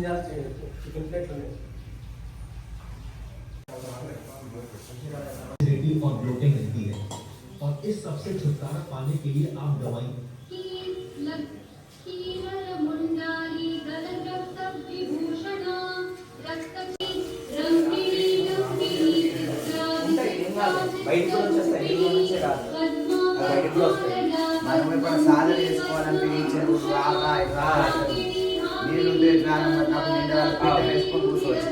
Chicken plate ఉన్నాయి acidity और bloating रहती है और इस सबसे छुटकारा पाने के लिए आप दवाई मुंडाली गलरक्त विभूषणा रक्त रंगिणी रंगिणी బయటికి కూడా వచ్చేస్తాయి ఇంట్లో నుంచే రాదు బయటికి కూడా వస్తాయి మనం ఇప్పుడు సాధన చేసుకోవాలంటే ఈ చెరువు రాగా రా నీళ్ళు జ్ఞానం నాకు పీట వేసుకొని కూర్చోవచ్చు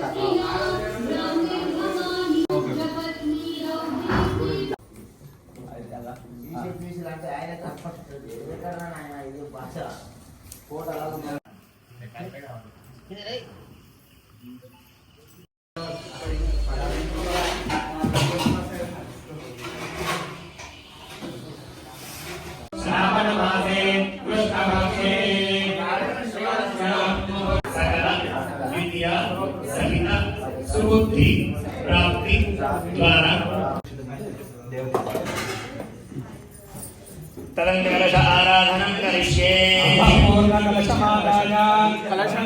ఆయన భాష సుబుద్ధి ప్రాప్తి ద్వారా. తదం కలశ ఆరాధనం కరిష్యే. కలశం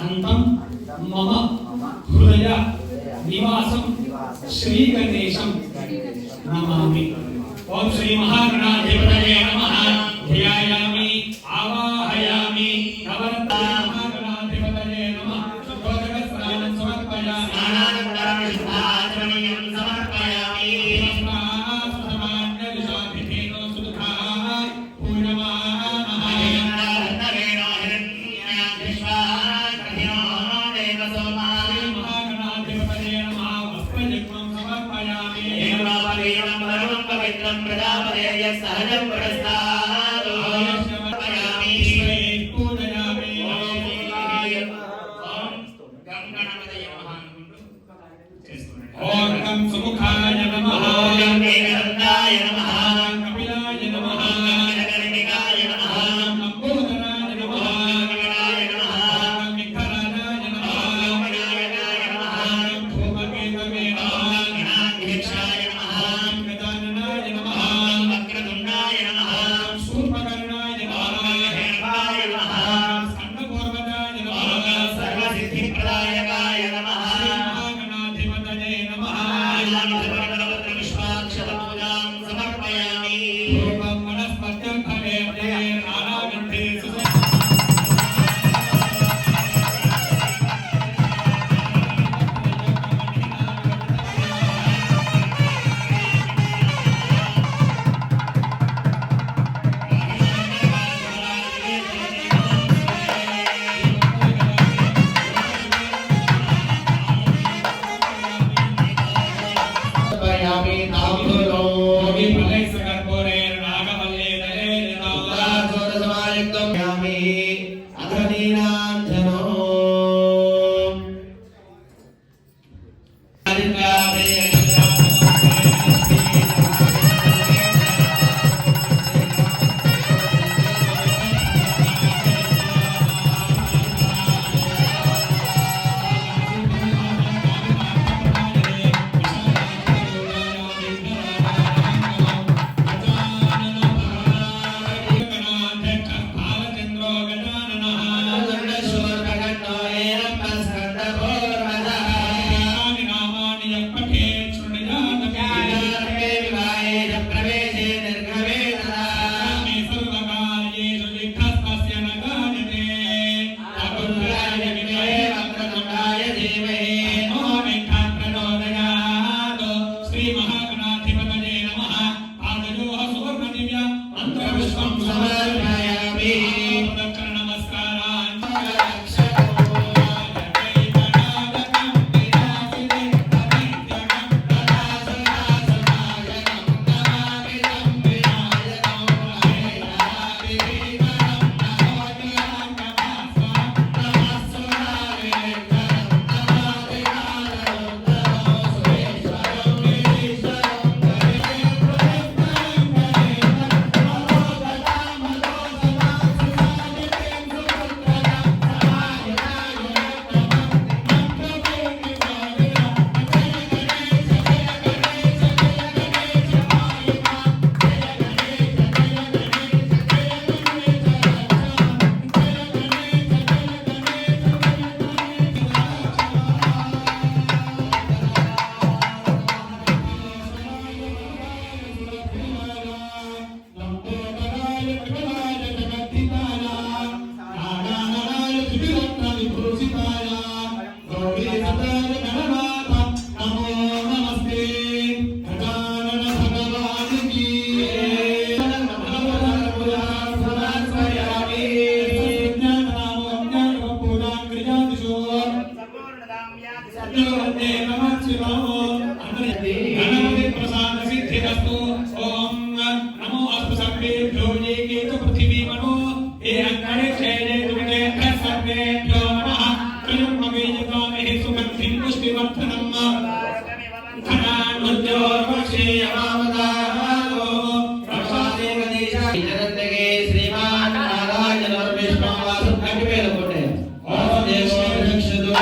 అంతం మమ హృదయ నివాసం శ్రీ గణేశం నమామి. ఓం శ్రీ మహాగణాధిపతయే నమః. ధ్యాయామి ఆవాహయామి నవర్తా సహజం పురస్తాదో ఓం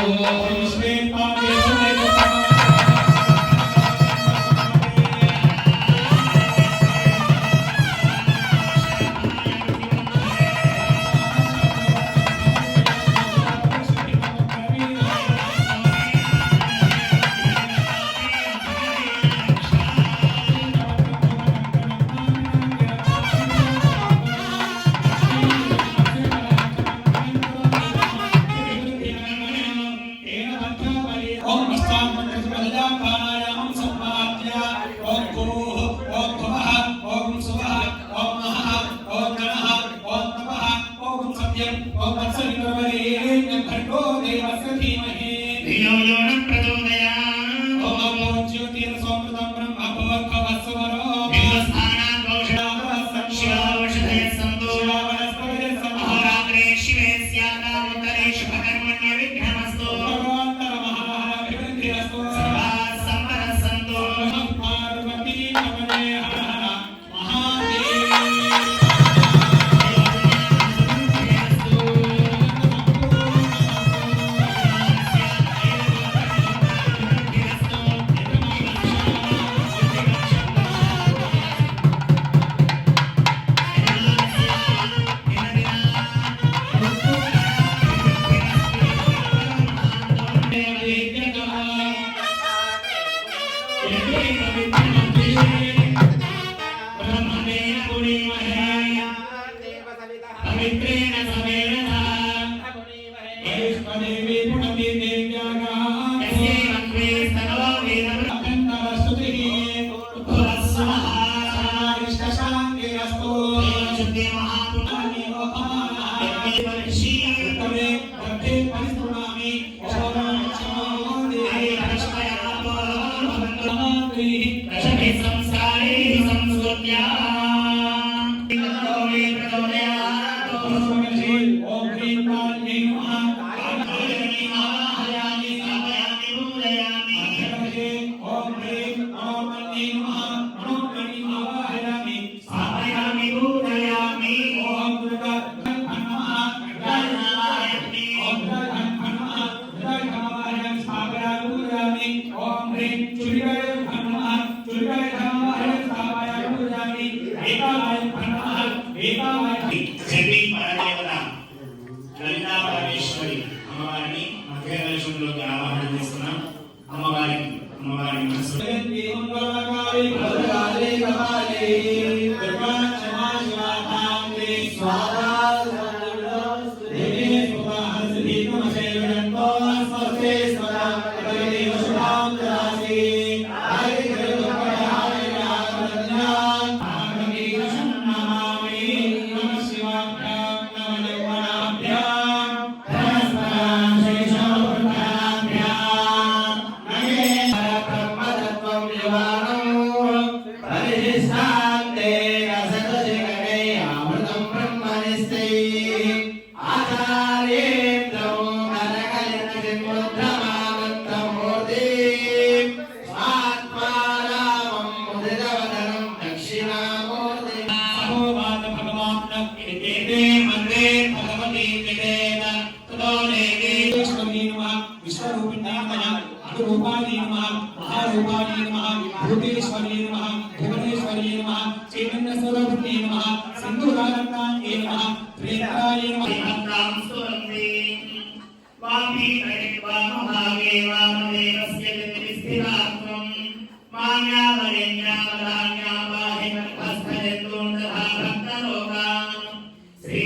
Thank you. జ్యోతిర్సోమృతం బ్రహ్మ భవద్భవస్వరో ติแต่ฉันไม่สังสายสังสุญญา 좋아. రూపాయే నమః మహారూపాయే నమః భూతేశ్వర్యే నమః భువనేశ్వర్యే నమః చైతన్య స్వరూపిణే నమః సింధురారత్నాయే నమః త్రేతాయే నమః శ్రీ